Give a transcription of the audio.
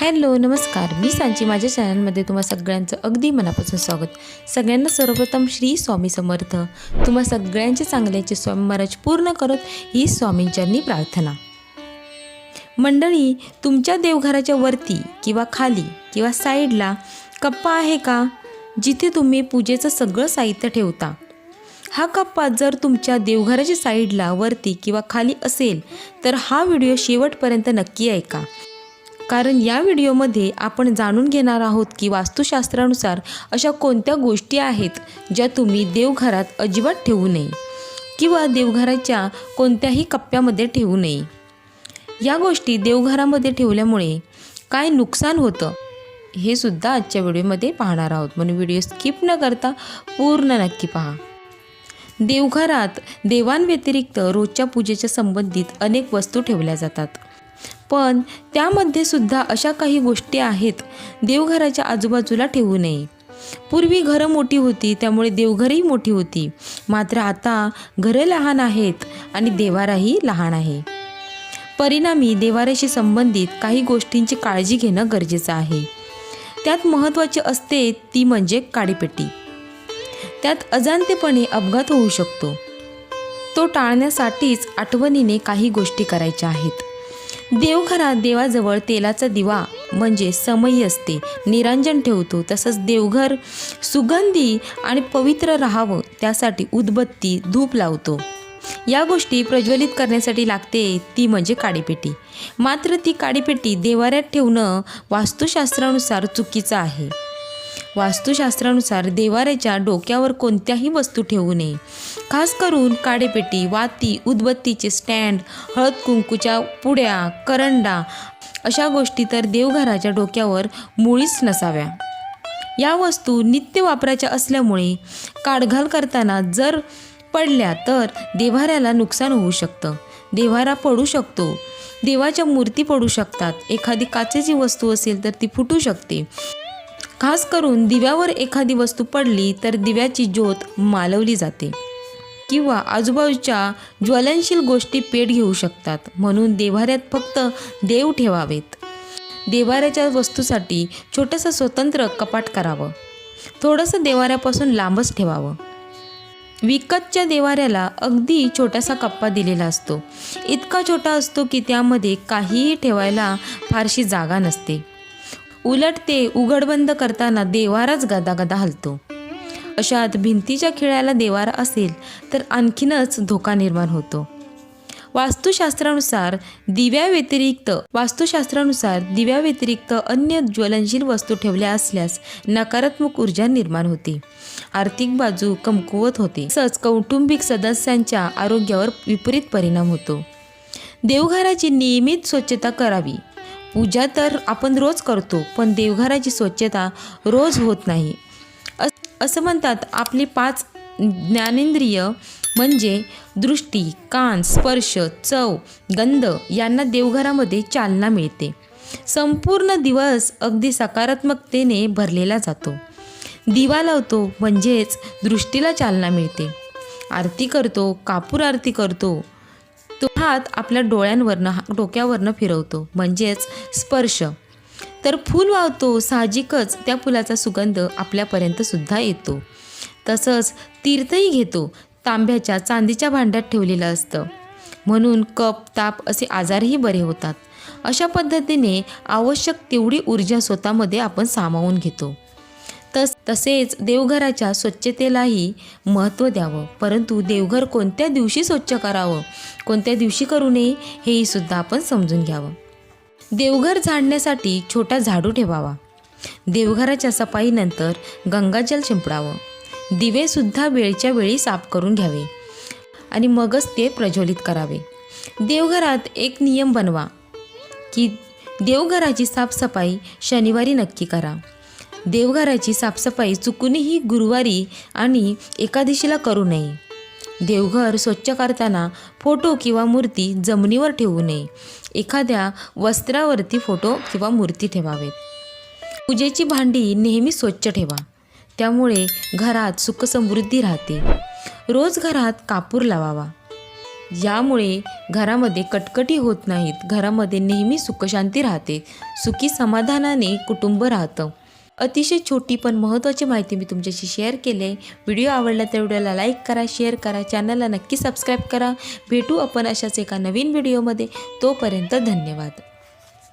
Hello नमस्कार. मी सांची. माझ्या चॅनलमध्ये तुम्हा सगळ्यांचं अगदी मनापासून स्वागत. सगळ्यांना सर्वप्रथम श्री स्वामी समर्थ. तुम्हा सगळ्यांचे चांगल्याचे स्वामी महाराज पूर्ण करत ही स्वामींच्यांनी प्रार्थना. मंडळी तुमच्या देवघराच्या वरती किंवा खाली किंवा साईडला कप्पा आहे का? जिथे तुम्ही पूजेचं सगळं साहित्य ठेवता. हा कप्पा जर तुमच्या देवघराच्या साईडला वरती किंवा खाली असेल तर हा व्हिडिओ शेवटपर्यंत नक्की ऐका. कारण या व्हिडिओमध्ये आपण जाणून घेणार आहोत की वास्तुशास्त्रानुसार अशा कोणत्या गोष्टी आहेत ज्या तुम्ही देवघरात अजिबात ठेवू नये किंवा देवघराच्या कोणत्याही कप्प्यामध्ये ठेवू नये. या गोष्टी देवघरामध्ये ठेवल्यामुळे काय नुकसान होतं हे सुद्धा आजच्या व्हिडिओमध्ये पाहणार आहोत. म्हणून व्हिडिओ स्किप न करता पूर्ण नक्की पहा. देवघरात देवांव्यतिरिक्त रोजच्या पूजेच्या संबंधित अनेक वस्तू ठेवल्या जातात. पण त्यामध्ये सुद्धा अशा काही गोष्टी आहेत. देवघराच्या आजूबाजूला ठेवू नये. पूर्वी घरं मोठी होती त्यामुळे देवघरही मोठी होती. मात्र आता घरं लहान आहेत आणि देवाराही लहान आहे. परिणामी देवाऱ्याशी संबंधित काही गोष्टींची काळजी घेणं गरजेचं आहे. त्यात महत्त्वाची असते ती म्हणजे काडीपेटी. त्यात अजाणतेपणे अपघात होऊ शकतो. तो टाळण्यासाठीच आठवणीने काही गोष्टी करायच्या आहेत. देवघरात देवाजवळ तेलाचा दिवा म्हणजे समयी असते. निरांजन ठेवतो. तसंच देवघर सुगंधी आणि पवित्र राहावं त्यासाठी उदबत्ती धूप लावतो. या गोष्टी प्रज्वलित करण्यासाठी लागते ती म्हणजे काडीपेटी. मात्र ती काडीपेटी देवाऱ्यात ठेवणं वास्तुशास्त्रानुसार चुकीचं आहे. वास्तुशास्त्रानुसार देवाऱ्याच्या डोक्यावर कोणत्याही वस्तू ठेवू नये. खास करून काडेपेटी वाती उदबत्तीचे स्टँड हळद कुंकूच्या पुड्या करंडा अशा गोष्टी तर देवघराच्या डोक्यावर मुळीच नसाव्या. या वस्तू नित्य वापराच्या असल्यामुळे काढघाल करताना जर पडल्या तर देवाऱ्याला नुकसान होऊ शकतं. देवारा पडू शकतो. देवाच्या मूर्ती पडू शकतात. एखादी काचेची वस्तू असेल तर ती फुटू शकते. खास करून दिव्यावर एखादी वस्तू पडली तर दिव्याची ज्योत मालवली जाते. किंवा आजूबाजूच्या ज्वलनशील गोष्टी पेट घेऊ शकतात. म्हणून देवाऱ्यात फक्त देव ठेवावेत. देवाऱ्याच्या वस्तूसाठी छोटंसं स्वतंत्र कपाट करावं. थोडंसं देवाऱ्यापासून लांबच ठेवावं. विकतच्या देवाऱ्याला अगदी छोटासा कप्पा दिलेला असतो. इतका छोटा असतो की त्यामध्ये काहीही ठेवायला फारशी जागा नसते. उलट ते उघडबंद करताना देवाराच गदागदा हलतो. अशात भिंतीच्या खिळ्याला देवारा असेल तर आणखीनच धोका निर्माण होतो. वास्तुशास्त्रानुसार दिव्याव्यतिरिक्त वास्तुशास्त्रानुसार दिव्याव्यतिरिक्त अन्य ज्वलनशील वस्तू ठेवल्या असल्यास नकारात्मक ऊर्जा निर्माण होते. आर्थिक बाजू कमकुवत होते. तसंच कौटुंबिक सदस्यांच्या आरोग्यावर विपरीत परिणाम होतो. देवघराची नियमित स्वच्छता करावी. पूजा तर आपण रोज करतो पण देवघराची स्वच्छता रोज होत नाही. असं म्हणतात आपली पाच ज्ञानेंद्रिय म्हणजे दृष्टी कान स्पर्श चव गंध यांना देवघरामध्ये चालना मिळते. संपूर्ण दिवस अगदी सकारात्मकतेने भरलेला जातो. दिवा लावतो म्हणजेच दृष्टीला चालना मिळते. आरती करतो कापूर आरती करतो तो हात आपल्या डोळ्यांवरनं हा- डोक्यावरनं फिरवतो. म्हणजेच स्पर्श. तर फूल वावतो साहजिकच त्या फुलाचा सुगंध आपल्यापर्यंत सुद्धा येतो. तसंच तीर्थही घेतो तांब्याच्या चांदीच्या भांड्यात ठेवलेलं असतं. म्हणून कप ताप असे आजारही बरे होतात. अशा पद्धतीने आवश्यक तेवढी ऊर्जा स्वतःमध्ये आपण सामावून घेतो. तस तसेच देवघराच्या स्वच्छतेलाही महत्त्व द्यावं. परंतु देवघर कोणत्या दिवशी स्वच्छ करावं? कोणत्या दिवशी करू नये? हेही सुद्धा आपण समजून घ्यावं. देवघर झाडण्यासाठी छोटा झाडू ठेवावा. देवघराच्या सफाईनंतर गंगाजल शिंपडावं. दिवेसुद्धा वेळच्या वेळी साफ करून घ्यावे आणि मगच ते प्रज्वलित करावे. देवघरात एक नियम बनवा की देवघराची साफसफाई शनिवारी नक्की करा. देवघराची साफसफाई चुकूनही गुरुवारी आणि एकादशीला करू नये. देवघर स्वच्छ करताना फोटो किंवा मूर्ती जमिनीवर ठेवू नये. एखाद्या वस्त्रावरती फोटो किंवा मूर्ती ठेवावेत. पूजेची भांडी नेहमी स्वच्छ ठेवा. त्यामुळे घरात सुखसमृद्धी राहते. रोज घरात कापूर लावावा. यामुळे घरामध्ये कटकटी होत नाहीत. घरामध्ये नेहमी सुखशांती राहते. सुखी समाधानाने कुटुंब राहतं. अतिशय छोटी पण महत्त्वाची माहिती मी तुमच्याशी शेअर केली आहे. व्हिडिओ आवडला तर व्हिडिओला लाईक करा शेअर करा चॅनलला नक्की सबस्क्राईब करा. भेटू आपण अशाच एका नवीन व्हिडिओमध्ये तोपर्यंत धन्यवाद.